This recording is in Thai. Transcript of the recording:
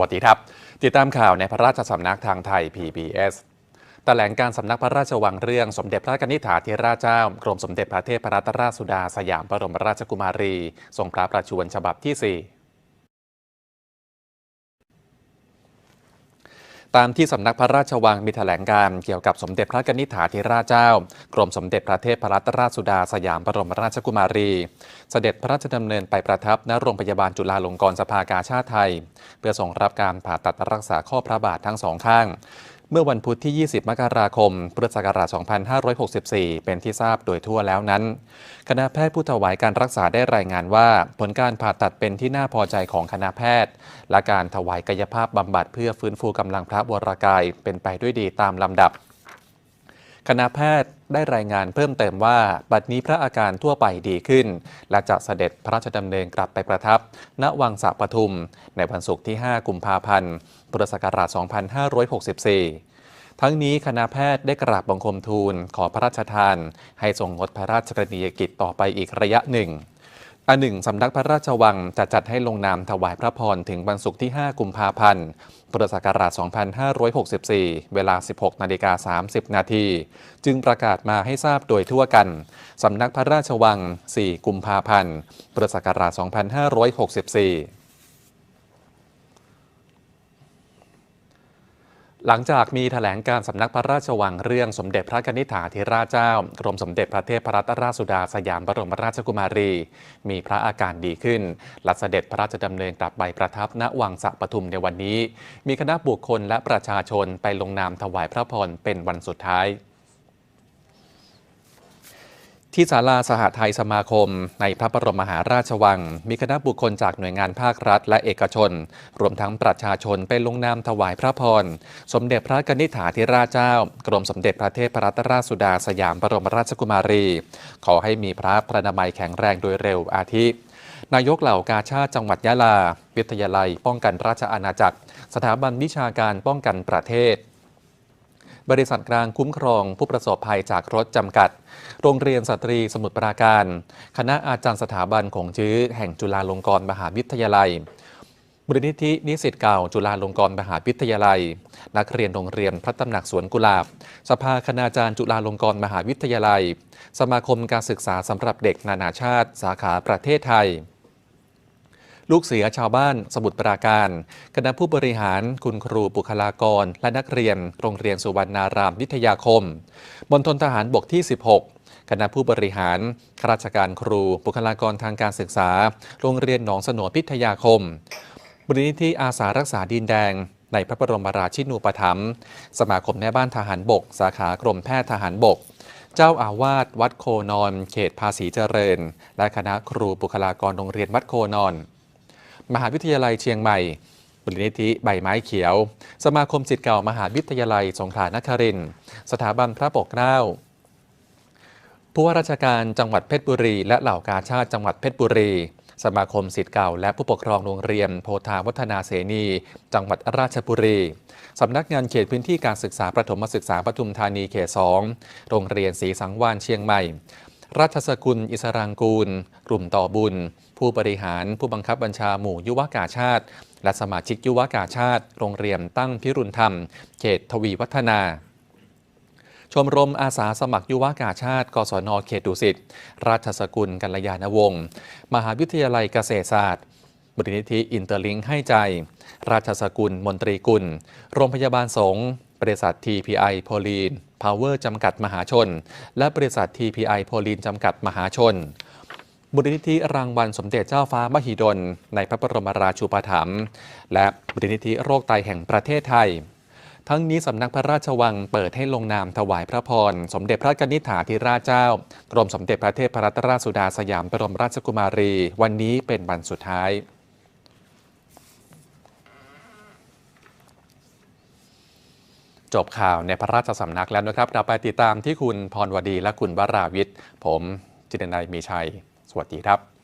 วัสดีครับ ติดตามข่าวในพระราชสำนักทางไทย PBS แถลงการสำนักพระราชวังเรื่องสมเด็จพระนิธิถาธิราชเจ้ากรมสมเด็จพระเทพรัตนราชสุดาสยามบรมราชกุมารีทรงพระประชวรฉบับที่ 4 ตามที่สำนักพระราชวังมีแถลงการเกี่ยวกับสมเด็จพระนิธิถาธิราชเจ้า กรมสมเด็จพระเทพรัตนราชสุดาสยามบรมราชกุมารี เสด็จพระราชดำเนินไปประทับณโรงพยาบาลจุฬาลงกรณ์สภากาชาติไทย เพื่อส่งรับการผ่าตัดรักษาข้อพระบาททั้งสองข้าง เมื่อวันพุธที่ 20 มกราคม พุทธศักราช 2564 เป็นที่ทราบโดยทั่วแล้วนั้น คณะแพทย์ผู้ถวายการรักษาได้รายงานว่า ผลการผ่าตัดเป็นที่น่าพอใจของคณะแพทย์ และการถวายกายภาพบำบัดเพื่อฟื้นฟูกำลังพระวรากายเป็นไปด้วยดีตามลำดับ คณะแพทย์ได้รายงานเพิ่มเติมว่า บัดนี้พระอาการทั่วไปดีขึ้น และจะเสด็จพระราชดำเนินกลับไปประทับ ณ วังสะปทุม ในวันศุกร์ที่ 5 กุมภาพันธ์ พุทธศักราช 2564 ทั้งนี้คณะแพทย์ได้กราบบังคมทูลขอพระราชทาน ให้ทรงงดพระราชกรณียกิจต่อไปอีกระยะหนึ่ง อันหนึ่งสำนักพระราชวังจะจัดให้ลงนามถวายพระพรถึงวันศุกร์ที่ 5 กุมภาพันธ์พุทธศักราช 2564 เวลา 16 นาฬิกา 30 นาที จึงประกาศมาให้ทราบโดยทั่วกัน สำนักพระราชวัง 4 กุมภาพันธ์พุทธศักราช 2564 หลังจากมีแถลงการสำนักพระราชวังเรื่องสมเด็จพระนิธิถาธิราชเจ้ากรมสมเด็จพระเทพรัตนราชสุดาสยามบรมราชกุมารี มีพระอาการดีขึ้นหละเสด็จพระราชดำเนินกลับไปประทับณวังสะปทุมในวันนี้ มีคณะบุคคลและประชาชนไปลงนามถวายพระพรเป็นวันสุดท้าย ที่ศาลาสหไทยสมาคม ในพระบรมมหาราชวัง มีคณะบุคคลจากหน่วยงานภาครัฐและเอกชน รวมทั้งประชาชนไปลงนามถวายพระพร สมเด็จพระกนิษฐาธิราชเจ้า กรมสมเด็จพระเทพรัตนราชสุดาสยามบรมราชกุมารี ขอให้มีพระพระนามัยแข็งแรงโดยเร็วอาทิ นายกเหล่ากาชาติจังหวัดยะลา วิทยาลัย ป้องกันราชอาณาจักร สถาบันวิชาการป้องกันประเทศ บริษัทกลางคุ้มครองผู้ประสบภัยจากรถจำกัด โรงเรียนสตรีสมุทรปราการ คณะอาจารย์สถาบันของจื้อ แห่งจุฬาลงกรณ์มหาวิทยาลัยมูลนิธินิสิตเก่าจุฬาลงกรณ์มหาวิทยาลัย นักเรียนโรงเรียนพระตำหนักสวนกุหลาบ สภาคณาจารย์จุฬาลงกรณ์มหาวิทยาลัย สมาคมการศึกษาสำหรับเด็กนานาชาติ สาขาประเทศไทย ลูกเสือชาวบ้านสมุทรปราการ คณะผู้บริหารคุณครูบุคลากร และนักเรียน โรงเรียนสุวรรณารามวิทยาคมมณฑลทหารบกที่ 16 คณะผู้บริหารข้าราชการครู บุคลากรทางการศึกษา โรงเรียนหนองสนวพิทยาคมมูลนิธิอาสารักษาดินแดงในพระบรมราชินูปถัมภ์สมาคมแม่บ้านทหารบก สาขากรมแพทย์ทหารบก เจ้าอาวาสวัดโคนอน เขตภาษีเจริญ และคณะครูบุคลากรโรงเรียนวัดโคนอน มหาวิทยาลัยเชียงใหม่มูลนิธิใบไม้เขียว สมาคมสิทธิ์เก่ามหาวิทยาลัยสงขลานครินทร์สถาบันพระปกเกล้าผู้ว่าราชการจังหวัดเพชรบุรี และเหล่ากาชาติจังหวัดเพชรบุรี สมาคมสิทธิ์เก่า และผู้ปกครองโรงเรียนโพธาวัฒนาเสนี จังหวัดราชบุรีสำนักงานเขตพื้นที่การศึกษาประถมศึกษาปทุมธานีเขต 2 โรงเรียนศรีสังวานเชียงใหม่ ราชสกุล อิสรางกูล กลุ่มต่อบุญ ผู้บริหารผู้บังคับบัญชาหมู่ยุวกาชาติ และสมาชิกยุวกาชาติ โรงเรียนตั้งพิรุณธรรม เขตทวีวัฒนา ชมรมอาสาสมัครยุวกาชาติ กศนเขตดุสิต ราชสกุลกัลยาณวงศ์ มหาวิทยาลัยเกษตรศาสตร์บริณิธิอินเตอร์ลิงให้ใจ ราชสกุล มนตรีกุล โรงพยาบาลสงฆ์บริษัท TPI โพลีน พาวเวอร์จำกัดมหาชน และบริษัท TPI โพลีนจำกัดมหาชนมูลนิธิรางวัลสมเด็จเจ้าฟ้ามหิดล ในพระบรมราชูปถัมภ์และมูลนิธิโรคไตแห่งประเทศไทย ทั้งนี้สำนักพระราชวังเปิดให้ลงนามถวายพระพร สมเด็จพระนิธิถาธิราชเจ้า กรมสมเด็จพระเทพรัตนราชสุดาสยามบรมราชกุมารี วันนี้เป็นวันสุดท้าย จบข่าวในพระราชสำนักแล้วนะครับ เราไปติดตามที่คุณพรวดีและคุณวราวิทย์ ผมจินนายมีชัย สวัสดีครับ